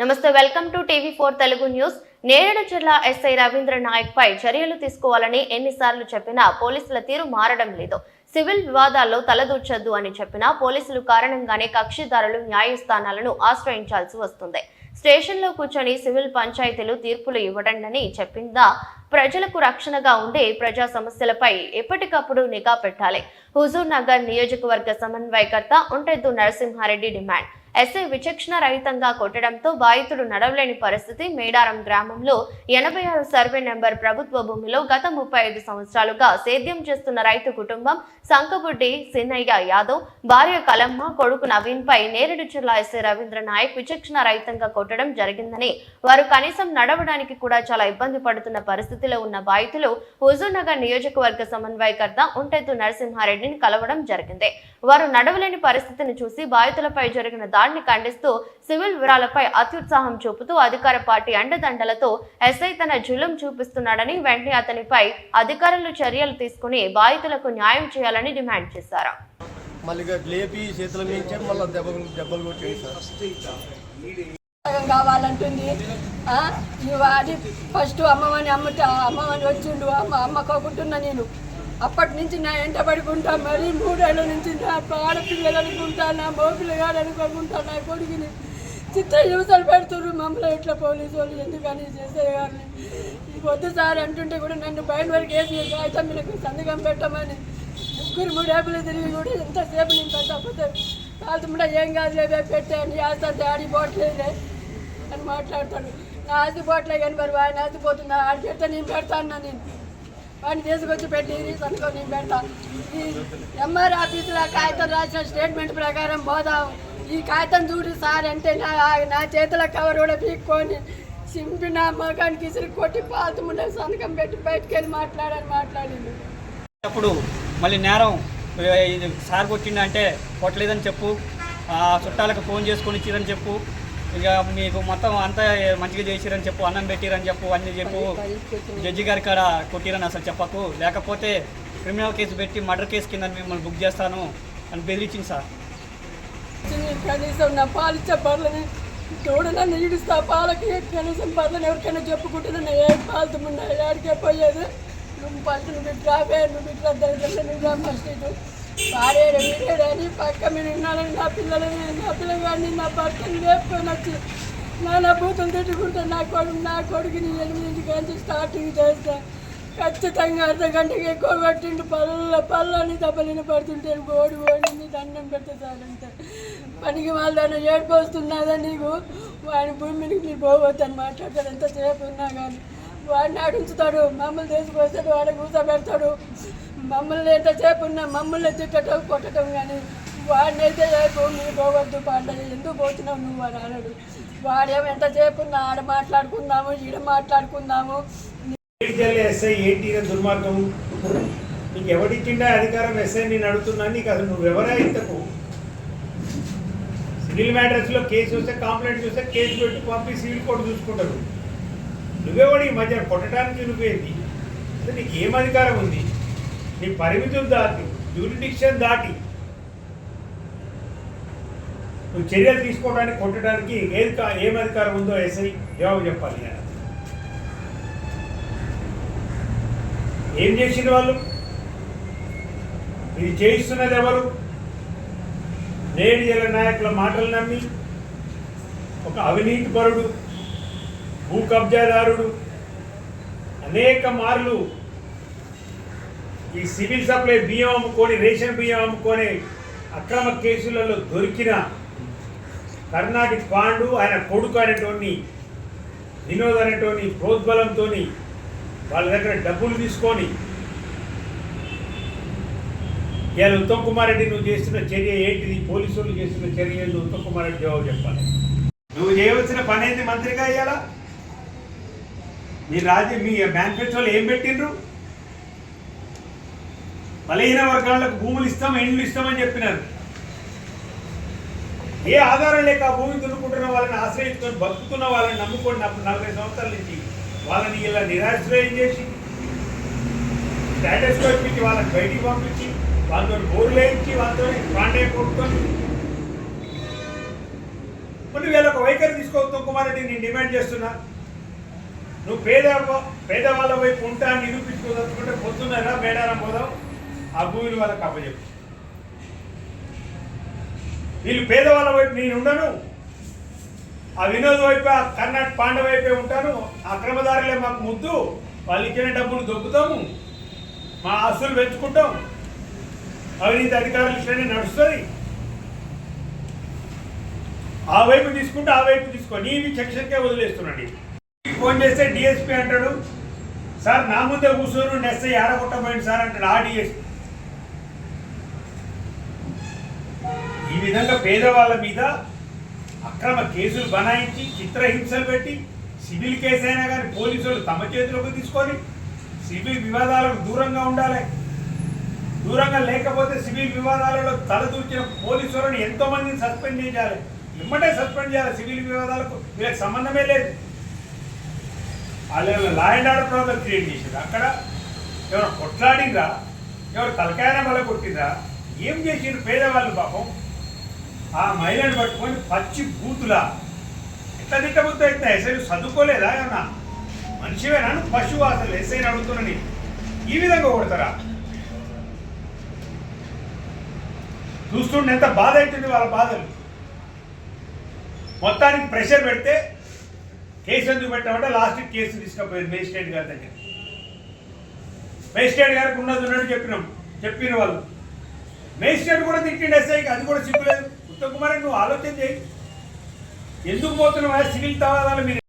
నమస్తే welcome to TV four Telugu news. నేరేడు జిల్లా ఎస్ఐ రవీంద్ర నాయక్ పై చర్యలు తీసుకోవాలని ఎన్నిసార్లు చెప్పినా పోలీసుల తీరు మారడం లేదు. సివిల్ వివాదాల్లో తలదూర్చొద్దు అని చెప్పినా పోలీసులు కారణంగానే కక్షిదారులు న్యాయస్థానాలను ఆశ్రయించాల్సి వస్తుంది. స్టేషన్లో కూర్చొని సివిల్ పంచాయతీలు తీర్పులు ఇవ్వడండి చెప్పిందా ప్రజలకు రక్షణగా ఉండే ప్రజా సమస్యలపై ఎప్పటికప్పుడు నిఘా పెట్టాలి. హుజూర్ నగర్ నియోజకవర్గ సమన్వయకర్త ఉంటెద్దు నరసింహారెడ్డి డిమాండ్. ఎస్ఐ విచక్షణ రహితంగా కొట్టడంతో బాధితుడు నడవలేని పరిస్థితి. మేడారం గ్రామంలో ఎనభై ఆరు సర్వే నెంబర్ ప్రభుత్వ భూమిలో గత ముప్పై ఐదు సంవత్సరాలుగా సేద్యం చేస్తున్న రైతు కుటుంబం సంకబుడ్డి సిన్నయ్య యాదవ్ భార్య కలమ్మ కొడుకు నవీన్ పై నేరేడు జిల్లా ఎస్ఐ రవీంద్ర నాయక్ విచక్షణ రహితంగా కొట్టడం జరిగిందని. వారు కనీసం నడవడానికి కూడా చాలా ఇబ్బంది పడుతున్న పరిస్థితిలో ఉన్న బాధితులు హుజూర్నగర్ నియోజకవర్గ సమన్వయకర్త ఉంటెత్తు నరసింహారెడ్డిని కలవడం జరిగింది. వారు నడవలేని పరిస్థితిని చూసి బాధితులపై జరిగిన దాడిని ఖండిస్తూ సివిల్ వివరాలపై అత్యుత్సాహం చూపుతూ అధికార పార్టీ అండదండలతో ఎస్ఐ తన జులుం చూపిస్తున్నాడని వెంటనే అతనిపై అధికారులు చర్యలు తీసుకుని బాధితులకు న్యాయం చేయాలని డిమాండ్ చేశారు. మళ్ళీ ఇక లేపి చేతుల మించే మళ్ళీ దెబ్బలు దెబ్బలు కొట్టేది సార్. పుస్తకం కావాలంటుంది. ఆ, ఈ వాడి ఫస్ట్ అమ్మమని అమ్మట అమ్మమని వచ్చిండు. అమ్మ అమ్మకోకుంటున్నా నేను. అప్పటి నుంచి నా ఎంట పడుకుంటా మరి మూడేళ్ళ నుంచి నా ఆడపిల్లలు అనుకుంటా నా మోపిల్లగాడు అనుకోకుంటా నా కొడుకుని చిత్ర హింసలు పెడుతుర్రు. మమ్మల్ని ఇట్లా పోలీసు వాళ్ళు ఎందుకని చేసే కానీ వద్దు సార్ అంటుంటే కూడా నన్ను బయట వరకు వేసి కాగితం మీకు సంతకం పెట్టమని. ముగ్గురు మూడేపులు తిరిగి కూడా ఎంతసేపు నేను పెట్టకపోతే కాదు కూడా ఏం కాదు లేవే పెట్టాను చేస్తా ఆడి పోవట్లేదే అని మాట్లాడతాడు. నా ఆస్తి పోవట్లే కానీ మరి ఆయన ఆస్తి పోతున్నా ఆడి పెడితే నేను పెడతాను నేను? వాడిని తీసుకొచ్చి పెట్టి సంతకం నేను పెడతా. ఈ ఎంఆర్ ఆఫీసులో కాగితం రాసిన స్టేట్మెంట్ ప్రకారం పోదాం ఈ కాగితం చూడు సార్ అంటే నా నా చేతుల కవర్ కూడా పీక్కొని సింపి నా మగానికి ఇసురు కొట్టి పాతుముండే సంతకం పెట్టి బయటికి వెళ్ళి మాట్లాడని మాట్లాడింది. అప్పుడు మళ్ళీ నేరం ఇది సార్ కొట్టిండంటే కొట్టలేదని చెప్పు చుట్టాలకు ఫోన్ చేసుకొని ఇచ్చిరని చెప్పు ఇక మీకు మొత్తం అంతా మంచిగా చేసిరని చెప్పు అన్నం పెట్టిరని చెప్పు అన్నీ చెప్పు. జడ్జి గారి కాడ కొట్టిరని అసలు చెప్పకు. లేకపోతే క్రిమినల్ కేసు పెట్టి మర్డర్ కేసు కింద మిమ్మల్ని బుక్ చేస్తాను అని బెదిరించింది సార్. కనీసం నా పాలిచ్చే బర్లని తోడు నన్ను ఈడుస్తా పాలకి కనీసం బర్లను ఎవరికైనా చెప్పుకుంటే నన్ను ఏ పాలుతున్నా ఏడికే పోయేది? నువ్వు ఫస్ట్ నువ్వు ఇట్లా నువ్వు ఇట్లా దరిద్రంలో నువ్వు ఫస్ట్ భార్య వాడేడు అని పక్క మీద ఉన్నానని నా పిల్లలని నా పిల్లగాడిని నా భర్తని లేపుకొని వచ్చి నా నా బూతులు తిట్టుకుంటే నా కొడుకు నా కొడుకుని ఎనిమిది గంటలు స్టార్టింగ్ చేస్తా ఖచ్చితంగా అర్ధ గంటకి ఎక్కువ పట్టిండు పళ్ళ పళ్ళని దెబ్బలిన పడుతుంటే ఓడి ఓడిని దండం పెడతాడంటే పనికి వాళ్ళని ఏడుపు వస్తున్నదా నీకు వాడి భూమికి మీరు పోవద్దని మాట్లాడతాడు. ఎంతసేపు ఉన్నా కానీ వాడిని ఆడించుతాడు. మమ్మల్ని తీసుకొస్తాడు. వాడిని కూర్చోబెడతాడు. మమ్మల్ని ఎంతసేపు ఉన్నా మమ్మల్ని తిట్టడం కొట్టడం కానీ వాడిని అయితే ఏ భూమికి పోవద్దు పంట ఎందుకు పోతున్నావు నువ్వు అని అనడు. వాడేమో ఎంతసేపు చేపున్నా ఆడ మాట్లాడుకుందాము ఈడ మాట్లాడుకుందాము. ఎస్ఐ ఏంటి దుర్మార్గం? నీకు ఎవడిచ్చిండా అధికారం ఎస్ఐ నేను అడుగుతున్నా నీకు అసలు నువ్వు ఎవరా ఇంతకు సివిల్ మ్యాటర్స్లో కేసు వస్తే కంప్లైంట్ చూస్తే కేసు పెట్టి పంపి సివిల్ కోర్టు చూసుకుంటారు నువ్వెవడి ఈ మధ్య కొట్టడానికి నువ్వేది అసలు నీకు ఏం అధికారం ఉంది? నీ పరిమితులు దాటి జ్యూరిడిక్షన్ దాటి నువ్వు చర్యలు తీసుకోవడానికి కొట్టడానికి ఏది ఏం అధికారం ఉందో ఎస్ఐ జవాబు చెప్పాలి ఆయన. ఏం చేసిన వాళ్ళు? ఇది చేయిస్తున్నది ఎవరు? నేడు జల నాయకుల మాటలు నమ్మి ఒక అవినీతి పరుడు భూ కబ్జాదారుడు అనేక మార్లు ఈ సివిల్ సప్లై బియ్యం అమ్ముకొని రేషన్ బియ్యం అమ్ముకొని అక్రమ కేసులలో దొరికిన కర్ణాటక పాండు ఆయన కొడుకు అనేటోని వినోద్ అనేటోని ప్రోద్బలంతో వాళ్ళ దగ్గర డబ్బులు తీసుకొని ఇవాళ ఉత్తమ్ కుమార్ రెడ్డి నువ్వు చేస్తున్న చర్య ఏంటిది? పోలీసులు చేసిన చేస్తున్న చర్య ఏంటి ఉత్తమ్ కుమార్ రెడ్డి జవాబు చెప్పాలి. నువ్వు చేయవలసిన పని ఏంది మంత్రిగా అయ్యాలా మీ రాజ్య మీ మేనిఫెస్టోలో ఏం పెట్టిండ్రు? బలహీన వర్గాలకు భూములు ఇస్తాం ఎండ్లు ఇస్తామని చెప్పినారు. ఏ ఆధారం లేక ఆ భూమి దున్నుకుంటున్న వాళ్ళని ఆశ్రయించుకొని బతుకుతున్న వాళ్ళని నమ్ముకొని నలభై సంవత్సరాల నుంచి వాళ్ళని ఇలా నిరాశ్రయం చేసి స్టేటస్ పెట్టి వాళ్ళని బయటికి పంపించి వాళ్ళతో బోర్లు వేయించి వాళ్ళతో కాంటాక్ట్ కొట్టుకొని మరి వీళ్ళ ఒక వైఖరి తీసుకో కుమారెడ్డి నేను డిమాండ్ చేస్తున్నా. నువ్వు పేద పేదవాళ్ళ వైపు ఉంటా అని నిరూపించుకోదలుచుకుంటే పొద్దున్నారా మేడారం పోదాం. ఆ భూమిని వాళ్ళకి అప్పచెప్పు. వీళ్ళు పేదవాళ్ళ వైపు నేను ఉండను. ఆ వినోద్ వైపు ఆ కర్ణాటక పాండవ వైపే ఉంటాను. అక్రమదారులే మాకు ముద్దు. వాళ్ళు ఇచ్చిన డబ్బులు దొక్కుతాము? మా ఆస్తులు పెంచుకుంటాం. అవినీతి అధికారులు ఇట్లనే నడుస్తుంది. ఆ వైపు తీసుకుంటే ఆ వైపు తీసుకో. నీవి సెక్షన్కే వదిలేస్తున్నాడు ఫోన్ చేస్తే డిఎస్పీ అంటాడు. సార్ నా ముందే కూర్చొని నెస్ ఆడగొట్టబోయింది సార్ అంటాడు ఆ డిఎస్పీ ఈ విధంగా పేదవాళ్ళ మీద అక్రమ కేసులు బనాయించి చిత్రహింసలు పెట్టి సివిల్ కేసు అయినా కానీ పోలీసులు తమ చేతిలోకి తీసుకొని సివిల్ వివాదాలకు దూరంగా ఉండాలి. దూరంగా లేకపోతే సివిల్ వివాదాలలో తలదూర్చిన పోలీసులను ఎంతో మందిని సస్పెండ్ చేయాలి. ఇమ్మటే సస్పెండ్ చేయాలి సివిల్ వివాదాలకు. వీళ్ళకి సంబంధమే లేదు. వాళ్ళు law and order problem create చేశారు. అక్కడ ఎవరు కొట్లాడిందా ఎవరు తలకాయన వల్ల కొట్టిందా ఏం చేసిండ్రు పేదవాళ్ళు పాపం? ఆ మహిళను పట్టుకొని పచ్చి బూతులా. ఎట్లా తిట్టబుద్ధి అయితే? అసలు చదువుకోలేదా ఏమన్నా? మనిషివేనా నువ్వు? పశువు అసలు ఎస్ఐని అడుగుతున్నని ఈ విధంగా కొడతారా? చూస్తుండే ఎంత బాధ అవుతుంది వాళ్ళ బాధలు. మొత్తానికి ప్రెషర్ పెడితే కేసు ఎందుకు పెట్టామంటే లాస్ట్ కేసు తీసుకుపోయింది మేజిస్ట్రేట్ గారి దగ్గర. మేజిస్ట్రేట్ గారికి ఉన్నది ఉన్నట్టు చెప్పినాం. చెప్పిన వాళ్ళు. మేజిస్ట్రేట్ కూడా తిట్టిండు ఎస్ఐకి. అది కూడా సిగ్గులేదు కుమార్ నువ్వు ఆలోచన చేయి. ఎందుకు పోతున్నావు? సివిల్ తవాదాలు మీరు